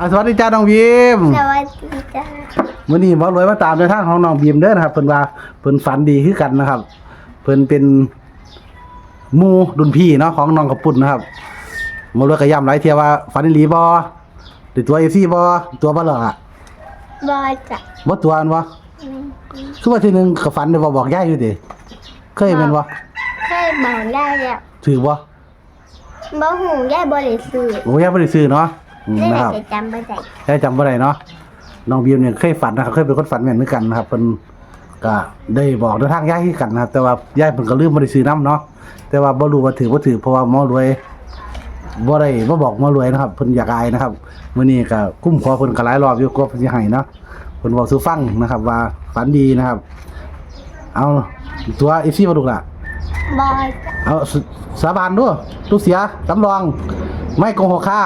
อะสวัสดีจ้าน้องบีมสวัสดีจ้ามื้อนี้หมอรวยมาตามในทางของน้องบีมเด้อนะครับเพิ่นว่าเพิ่นฝันดีคือกันนะครับ เพิ่นเป็นหมู่รุ่นพี่เนาะของน้องกระปุ่นนะครับหมอรวยก็ย้ำหลายเที่ยว่าฝันอีหลีบ่หรือตัว FC บ่ตัวบ่หรอกอะบอยจ้ะบ่ตัวอันบ่คือว่าทีหนึงก็ฝันได้บ่บอกยายอยู่ติเคยแม่นบ่เคยบอกได้แล้วถือบ่บ่หูได้บริสุทธิ์โอ้ยายบ่ได้ซื้อเนาะ อืมได้นะครับแต่จำไม่ได้ยายจำบ่ได้เนาะน้องบีมเนี่ยเคยฝันนะครับ เคยเป็นคนฝันแม่นเหมือนกันนะครับเพิ่นก็ได้บอกในทางยายคือกันนะครับ แต่ว่ายายเพิ่นก็ลืมบ่ได้ซื้อน้ำเนาะแต่ว่าบ่รู้ว่าถือบ่ถือเพราะว่าหมอรวยบ่ได้บ่บอกหมอรวยนะครับเพิ่นอยากอายนะครับมื้อนี้ก็คุ้มคอเพิ่นก็หลายรอบอยู่กว่าเพิ่นสิให้เนาะเพิ่นบอกสู่ฟังนะครับ ว่าฝันดีนะครับ เอาตัว FC มาดูล่ะบอยจ้ะเอาสสาบานด้วยลูกเสียสำรอง ไม่โกหกค่า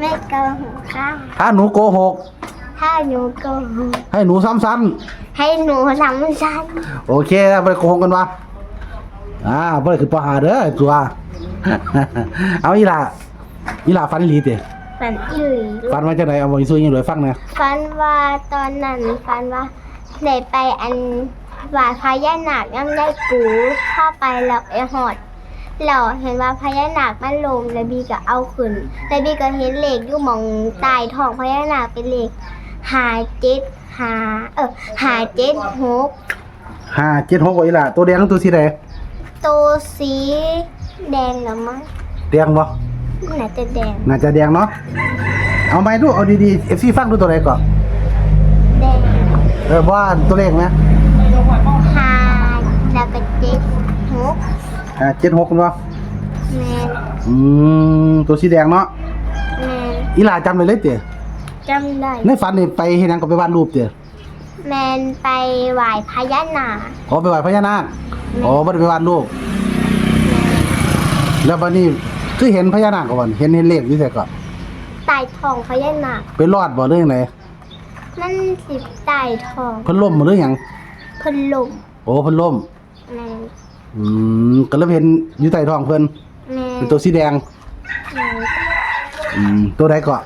ไม่โกหกค่ะถ้าหนูโกหกถ้าหนูโกหกให้หนูซ้ำซ้ให้หนูทำฉันำโอเคนะไปโกหกกันวะอ่าบ่ได้คือปหาเด้อไอ้ตัว เอาอีหล่ะอีหล่ะฟันอีหลีติฝันอีหลีฟันมาจากไหนเอาบ่อีสู้ยังเหลือฟังนะฝันว่าตอนนั้นฝันว่าได้ไปอันว่าพญานาคยังได้กูเข้าไปแล้วไอ้หอด เราเห็นว่าพญานาคมันลงแล้วบีก็เอาขึ้นแล้วบีก็เห็นเหล็กอยู่หมองใต้ท้องพญานาคเป็นเหล็กหาเจ็ดหาเออหาเจ็ดหกห้าเจ็ดหกว่าอีหล่ะตัวแดงหรือตัวสีแดงตัวสีแดงเหรือมั้งแดงบ่น่าจะแดงน่าจะแดงเนาะเอาไหมดูเอาดีๆ FC ฟังดูตัวไหนก่อนแดงเออว่าตัวเลขไหม หาแล้วก็เจ็ดหก อ่าเจ็ดหกเนาะแมนอืมตัวสีแดงเนาะแมนอีหล่ะจำเลยเลยเต๋จำได้ในฝันนี่ไปเฮ็ดหยังก็ไปวาดรูปเต๋แมนไปไหว้พญานาคอ๋อไปไหว้พญานาคอ๋อบ่ได้ไปวาดรูปแล้วบัดนี้คือเห็นพญานาคก่อนเห็นเห็นเลขอยู่ไสก่อนใต้ท้องพญานาคไปรอดบ่เรื่องไหนมันสิใต้ท้องเพิ่นล่มบ่เรื่องหยังเพิ่นลมโอ้เพิ่นล่มแมน อืมก็เลยเห็นอยู่ใต้ท้องเพิ่นแมนเป็นตัวสีแดงแมนอืมตัวใดก็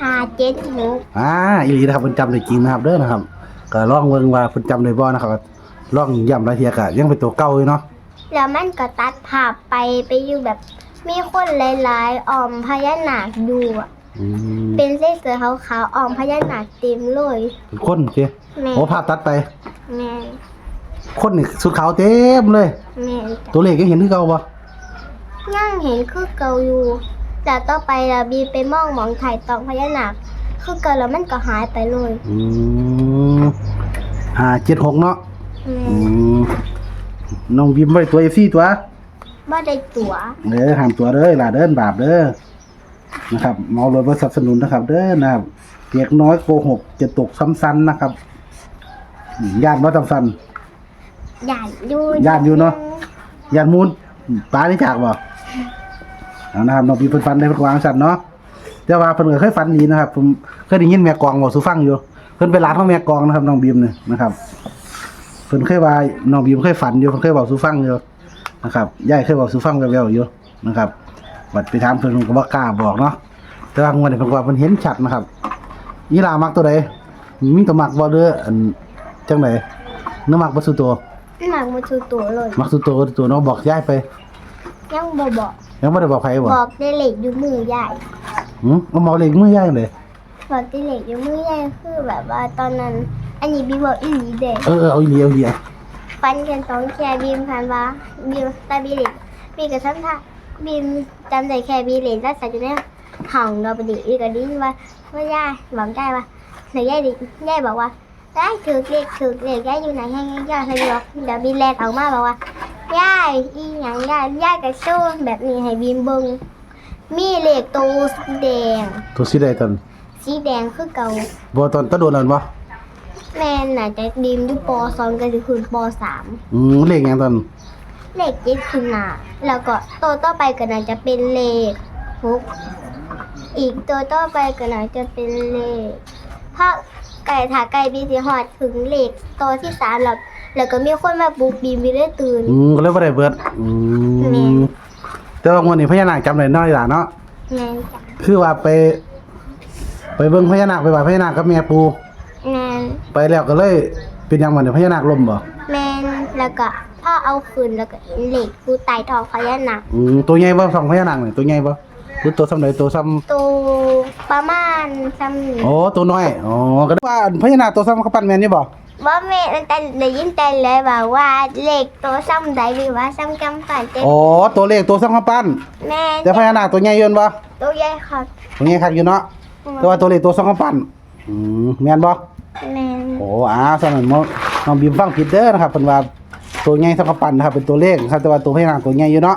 หาเจ็ดหกอ่าอีหลีนะครับเพิ่นจำได้จริงนะครับเด้อนะครับ ก็ลองเบิ่งว่าเพิ่นจำได้บ่นะครับลองย้ำหลายเที่ยก็ยังเป็นตัวเก่าอยู่เนาะแล้วมันก็ตัดภาพไปไปอยู่แบบ มีคนหลายๆออมพญานาคดูอะอืมเป็นเส้นเสือขาวๆออมพญานาคเต็มเลยเป็นคนเจ้แม่โอ้ภาพตัดไปแมน คนนี่สุดขาวเต็มเลย แมนตัวเลขยังเห็นคือเก่าบ่ยังเห็นคือเก่าอยู่แล้วต่อไปเราบีไปมองหมองถ่ายตองพญานาคคือเก่าแล้วมันก็หายไปเลยอืมห้าเจ็ดหกเนาะแม่อืมน้องบิมบ่ได้ตัว FC ตัว บ่ได้ตั๋วเด้อห้ามตัวเด้อล่ะเด้อบาปเด้อนะครับเมารถบ่สนับสนุนนะครับ เด้อนะครับเปียกน้อยโกหกจะตกซ้ำซันนะครับอืมญาติบ่ซ้ำซัน หยาดอยู่ญาติอยู่เนาะญาติมูลปลาได้จากบ่เอานะครับน้องบิมเพิ่นฝันได้เพิ่นวางสั่นเนาะแต่ว่าเพิ่นก็เคยฝันดีนะครับ ผมเคยได้ยินแม่กองเว้าสู่ฟังอยู่ เพิ่นไปร้านของแม่กองนะครับน้องบีมเนี่ยนะครับ เพิ่นเคยว่าน้องบีมเคยฝันอยู่เพิ่นเคยเว้าสู่ฟังอยู่นะครับยายเคยเว้าสู่ฟังแว่วๆอยู่นะครับบัดไปถามเพิ่นเพิ่นก็บ่กล้าบอกเนาะแต่ว่างวดนี้เพิ่นก็ว่าเพิ่นเห็นชัดนะครับอีหลามักตัวใดมีตัวมักบ่เด้ออันจังไดเนื้อมักบ่สุตัว หนักมาชูตั๋วเลย มักสุตัวก็ตัวเนาะบอกยายไป ยังบ่บอกยังบ่ได้บอกใครบ่บอกได้เหล็กอยู่มือใหญ่หืมเอาเมาเลขมือยายเลย บอกได้เหล็กอยู่มือใหญ่คือแบบว่าตอนนั้น อันนี้บีบอกอีหลีเด็กเออเออเอาอีหลีเอาอีหลีเอาฟันกันสองแค่บีมพันว่าบีมตาบีเหล็กบีกับท่านท่าบีมจำได้แค่บีเหล็กแล้วใส่จะได้ห่องเราไปดิอีกก็ดิ้นว่าว่าย่าบอกได้ว่าหรือย่าดิย่าบอกว่า ได้ถือเล็กถือเล็กย่าอยู่ไหนให้ย่าให้บอกเดี๋ยวบีแลนออกมาบอกว่าย่าอีหยังย่าย่ากระโชว์แบบนี้ให้บีมเบิ่งมีเหล็กตัวสีแดง ตัวสิได้ตอนสีแดงคือเก่าบ่ตอนตะโดนนั่นบ่แม่น่ะจะดีมอยู่ปสองก็จะคือปสามอืมเลขหยังตอนเลขเจ็ดขึ้นมาแล้วก็ตัวต่อไปก็น่าจะเป็นเลขหกอีกตัวต่อไปก็น่าจะเป็นเลขเพราะ ไก่ถาไก่บีสีหอดถึงเลขตัวที่สามแล้วแล้วก็มีคนมาปลุกบีมบีได้ตื่น อืมก็เลยบ่ได้เบิดอืแม่มแต่ว่างวดนี้พญานาคจำได้น้อยล่ะเนาะแม่นจ้ะคือว่าไป ไปเบิ่งพญานาคไปไหว้พญานาคกับแม่ปูแมนไปแล้วก็เลยเป็นหยังบ่เนี่ยพญานาคล่มบ่แมนแล้วก็พ่อเอาคืนแล้วก็เห็นเหล็กกูไต่ทองพญานาคอืมตัวใหญ่บ่สองพญานาคนี่ตัวใหญ่บ่หรือตัวซ้ำใดตัวซ้ำ ตัวประมา ณซ้ำนี้โอ้ตัวน้อยอ๋อก็ได้ว่าพญานาคตัวซ้ำเขาปั้นแม่นนี่บ่ว่าแม่แต่ได้ยินแต่เลยบอกว่าเหล็กตัวซ้ำใดหรือว่าซ้ำกำปั่นเต็มอ๋อตัวเลขตัวซ้ำเขาปั้นแม่แต่พญานาคตัวใหญ่อยืนบ่ตัวใหญ่ค่ะตัวใหญ่คักอยู่เนาะแต่ว่าตัวเลขตัวซ้ำเขาปั้นอืมแม่นบ่แม่นโอ้อาสนั่นมน้องบีมฟังผิดเด้อนะครับเพิ่นว่าตัวใหญ่ซ้ำเขาปั้นนะครับเป็นตัวเลขนะครับแต่ว่าตัวพญานาคตัวใหญ่อยู่เนาะ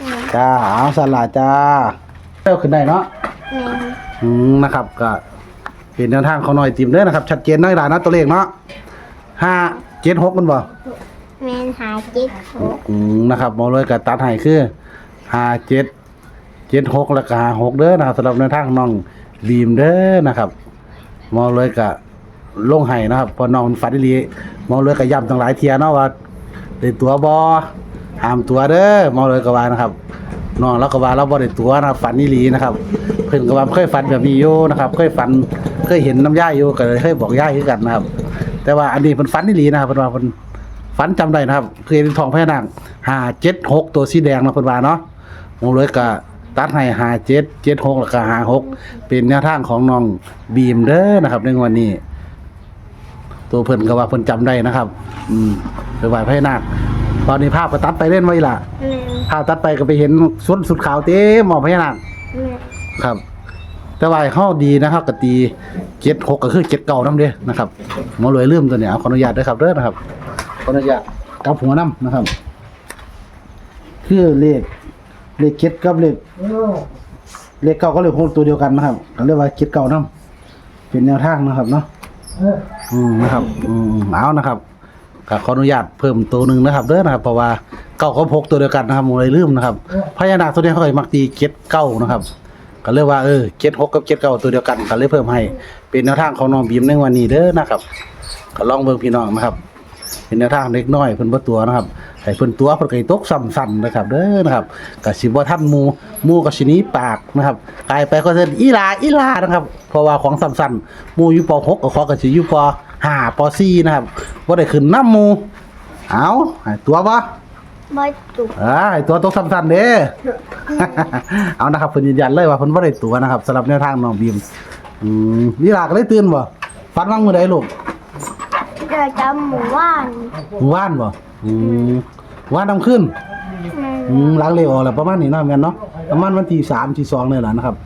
แม่นจ้าเอาสลาจ้าเร็วขึ้นได้เนาะแม่น อืมนะครับก็เป็นแนวทางของหน่อยติมเด้อนะครับ ชัดเจนน้อยหลายนะตัวเลขเนาะห้าเจ็ดหกมันบ่แม่นหาเจ็ดหกอืมนะครับหมอเลยกับตัดให้คือห้าเจ็ดเจ็ดหกแล้วก็ห้าหกเด้อนะครับสำหรับแนวทางน้องบีมเด้อนะครับหมอเลยกับลงให้นะครับเพอน้องมันฝันดีหมอเลยกับย้ำตั้งหลายเทียเนาะว่าได้ตัวบอห้ามตัวเด้อหมอเลยก็ว่านะครับน้องเราก็ว่าเราบ่ได้ตัวนะครับฝันนี่ลีนะครับเพิ่นก็ว่าเคยฝันแบบนี้อยู่นะครับ เคยฝันเคยเห็นน้ำย่าอยู่ก็เลยเคยบอกย่าคือกันนะครับ แต่ว่าอันนี้เพิ่นฝันนี่ลีนะครับเพิ่นว่าเพิ่นฝันจำได้นะครับ คือเห็นทองพญานาคห้าเจ็ดหกตัวสีแดงนะเพิ่นว่าเนาะมองเลยก็ตัดให้ห้าเจ็ดเจ็ดหกแล้วก็ห้าหกเป็นแนวทางของน้องบีมเด้อนะครับ ในวันนี้ ตัวเพิ่นก็ว่าเพิ่นจำได้นะครับ อืมไปไหว้พญานาคตอนนี้ภาพก็ตัดไปเล่นไว้ล่ะแม่นภาพตัดไปก็ไปเห็นสุดสุดขาวเต็มหมอพญานาคแม่น ครับ แต่ว่าเฮาดีนะครับกตีเจ็ดหกก็คือเจ็ดเก่าน้ำเด้นะครับหมอรวยลืมตัวเนี้ยเอาขออนุญาตด้วยครับเด้อนะครับขออนุญาตกลับหัวน้ำนะครับ คือเลขเลขเจ็ดกับเลขเลขเก้าก็เลขหกตัวเดียวกันนะครับก็เรียกว่าเจ็ดเก่าน้ำเป็นแนวทางนะครับเนาะอืมนะครับอืมเอานะครับก็ขออนุญาตเพิ่มตัวหนึ่งนะครับเด้อนะครับเพราะว่าเก้ากับหกตัวเดียวกันนะครับหมอเลยลืมนะครับพญานาคตัวนี้เขาเคยมักตีเจ็ดเก้านะครับ ก็เรียกว่าเออเจ็ดหกกับเจ็ดเก้าตัวเดียวกันก็เลยเพิ่มให้ เป็นแนวทางของน้องบีมในวันนี้เด้อนะครับก็ลองเบิ่งพี่น้องนะครับ เป็นแนวทางเล็กน้อยเพิ่นบ่ตัวนะครับให้เพิ่นตัวเพิ่นก็ตกซ้ำสั่นนะครับเด้อนะครับก็สิบ่ทันหมู่หมู่ก็สิหนี้ปากนะครับกลายไปก็เอิ้นอีลาอีลานะครับ เพราะว่าของซ้ำสั่นหมู่อยู่ป .6 ก็ขอก็สิอยู่ป .5 ป .4 นะครับบ่ได้ขึ้นนำหมู่เอาให้ตัวบ่ บ่จุกอ่าไอ้ตัวตกซ้ำสั่นเด้ เอานะครับเพิ่นยืนยันเลยว่าเพิ่นบ่ได้ตัวนะครับสำหรับแนวทางน้องบีมอืมอีหลาก็เลยตื่นบ่ฟันวังมื้อใดลูกเดี๋ยวจำหมู่ว่านว่านบ่อืมว่านนำขึ้นแม่นอืมล้างเลวออกแล้วประมาณนี้เนาะแม่นเนาะประมาณวันที่สามที่สองนี่แหละนะครับ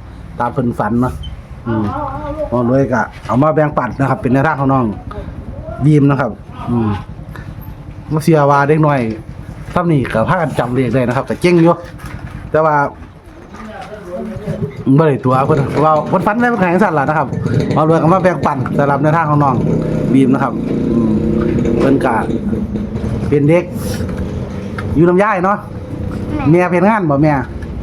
ตามเพิ่นฝันเนาะอืมมองเลยก็เอามาแบ่งปันนะครับ เป็นแนวทางของน้องบีมนะครับ อืมบ่เสียว่าเด็กน้อย ซ้ำนี่ก็พากันจำเลขได้นะครับ แต่เก่งอยู่แต่ว่าบ่ได้ตัวเพิ่นเพราะว่าเพิ่นฝันได้เพิ่นแข่งสั่นล่ะนะครับมาเลยก็มาแบ่งปันสำหรับแนวทางของน้องบีมนะครับอืมเพิ่นก็เป็นเด็ก อยู่ลำไยายเนาะแม่แม่เป็นงานบ่แม่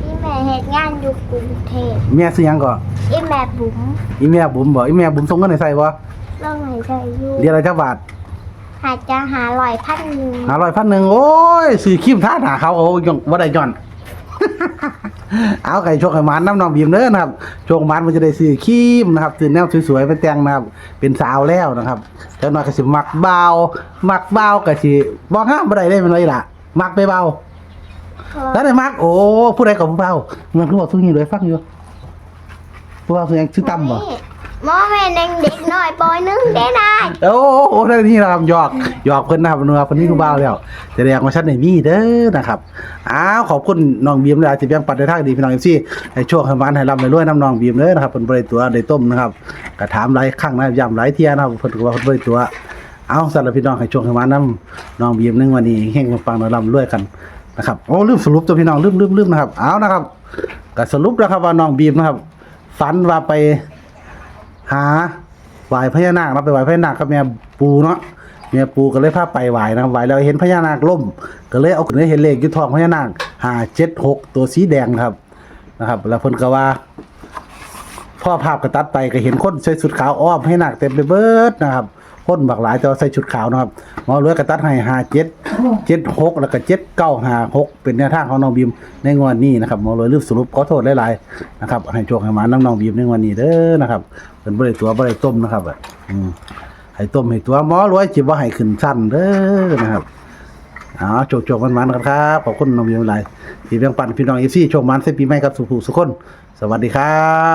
ที่แม่เฮ็ดงานอยู่กรุงเทพแม่ซื้อหยังก่ออีแม่บุ๋มอีแม่บุ๋มบ่อีแม่บุ๋มส่งเงินให้ใส่บ่เราไหนใจอยู่เรียนอะไรจักบาท หาจะหาลอยพันหนึ่ง500พันหนึ่งโอ้ยซื้อครีมทาหน้าเขาโอ้ยงบ่ได้ย้อน เอาไก่โชคให้หมานน้ำน้องบีมเด้อนะครับโชคหมานมันจะได้ซื้อครีมนะครับซื้อแนวสวยๆไปแต่งนะครับ เป็นสาวแล้วนะครับเจ้าน้อยก็สิมักเบามักเบาก็สิบ่ห้ามบ่ได้เลยแม่นบ่อีหล่ะ มักไปเบาแล้วได้มักโอ้ผู้ใดก็ผู้เบามันคือบอกทุกนี้เลยฟังอยู่ผู้เบาคือหยังชื่อตั้มบ่ หมอแม่นังเด็กน้อยปอยนึงได้ได้โอ้โหได้ที่นะครับหยอกหยอกเพิ่นนะครับเนื้อเพิ่นนี่กูบ้าวแล้วจะแดกมาชัดในมีเด้อนะครับอ้าวขอบคุณน้องบีมเลยที่ยังปัดในทางดีพี่น้อง FC ให้โชคให้หวานให้ร่ำให้รวยน้ำน้องบีมเด้อนะครับเพิ่นบ่ได้ตัวได้ต้มนะครับก็ถามหลายครั้งนะย้ำหลายเที่ยนะครับเพิ่นก็ว่าเพิ่นบ่ได้ตัว เอาสำหรับพี่น้องให้โชคให้หวานน้ำน้องบีมนึงวันนี้เฮงฟังๆร่ำรวยกันนะครับโอ้ลืมสรุปตัวพี่น้องลืมลืมลืมนะครับเอานะครับก็สรุปแล้วครับว่าน้องบีมนะครับฝันว่าไป หาไหวพญานาคเนาะไปไหวพญานาคกับแม่ปูเนาะแม่ปูก็เลยพาไปไหวนะครับไหวแล้วเห็นพญานาคล่ม ก็เลยเอาขึ้นให้เห็นเลขอยุทองพญานาคหาเจ็ดหกตัวสีแดงครับนะครับ แล้วเพิ่นก็ว่า พ่อภาพก็ตัดไปก็เห็นคนใส่สุดขาวอ้อมให้นาคเต็มไปเบิดนะครับ คนบักหลายแต่ว่าใส่ชุดขาวนะครับหมอรวยกระตัดให้ห้าเจ็ดเจ็ดหกแล้วก็เจ็ดเก้าห้าหกเป็นแนวทางของน้องบีมในงวดนี้นะครับหมอรวยรีบสรุปขอโทษหลายๆนะครับให้โชคให้มาน้ำน้องบีมในงวดนี้เด้อนะครับเป็นบริตัวบริต้มนะครับอะอืมให้ต้มให้ตัวหมอรวยจิบว่าให้ขึ้นสั้นเด้อนะครับเอโจกโจกมันมันกันครับขอบคุณน้องบีมหลายที่เพียงปันพี่น้องเอฟซีโชคมันเส้นปีใหม่กับสุขสุขคน สวัสดีครับ